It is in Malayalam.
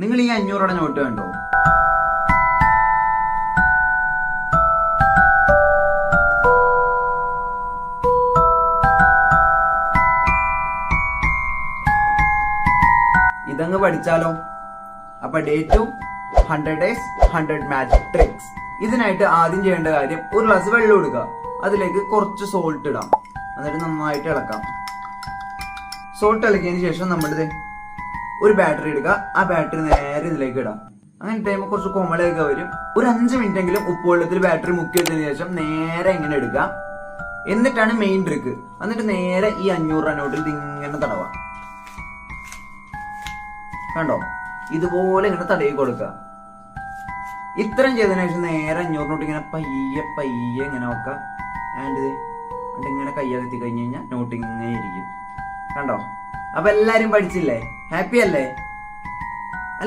നിങ്ങൾ ഈ അഞ്ഞൂറുടെ നോട്ട് വേണ്ടോ ഇതങ്ങ് പഠിച്ചാലോ? അപ്പൊ day to hundred days hundred magic tricks ഇതിനായിട്ട് ആദ്യം ചെയ്യേണ്ട കാര്യം ഒരു ഗ്ലാസ് വെള്ളം എടുക്കുക. അതിലേക്ക് കുറച്ച് സോൾട്ട് ഇടാം. എന്നിട്ട് നന്നായിട്ട് ഇളക്കാം. സോൾട്ട് ഇളക്കിയതിന് ശേഷം നമ്മളിത് ഒരു ബാറ്ററി എടുക്കുക ആ ബാറ്ററി നേരെ ഇതിലേക്ക് ഇടാം. അങ്ങനെ ടൈം കുറച്ച് കോമളൊക്കെ വരും. ഒരു അഞ്ച് മിനിറ്റ് എങ്കിലും ഉപ്പുവെള്ളത്തിൽ ബാറ്ററി മുക്കി വെച്ചതിന് ശേഷം നേരെ ഇങ്ങനെ എടുക്കുക എന്നിട്ടാണ് മെയിൻ ട്രിക്ക് എന്നിട്ട് നേരെ ഈ അഞ്ഞൂറ് രൂപ നോട്ടിൽ ഇത് ഇങ്ങനെ തടവാം കണ്ടോ? ഇതുപോലെ ഇങ്ങനെ തടയി കൊടുക്കുക. ഇത്രയും ചെയ്തതിനു ശേഷം നേരെ അഞ്ഞൂറ് നോട്ട് ഇങ്ങനെ പയ്യെ പയ്യെ ഇങ്ങനെ വെക്കുക. ആൻഡ് ഇത് ഇങ്ങനെ കയ്യകത്തി കഴിഞ്ഞ് കഴിഞ്ഞാൽ നോട്ട് ഇങ്ങനെ ഇരിക്കും. കണ്ടോ? അപ്പൊ എല്ലാരും പഠിച്ചില്ലേ? ഹാപ്പി അല്ലേ?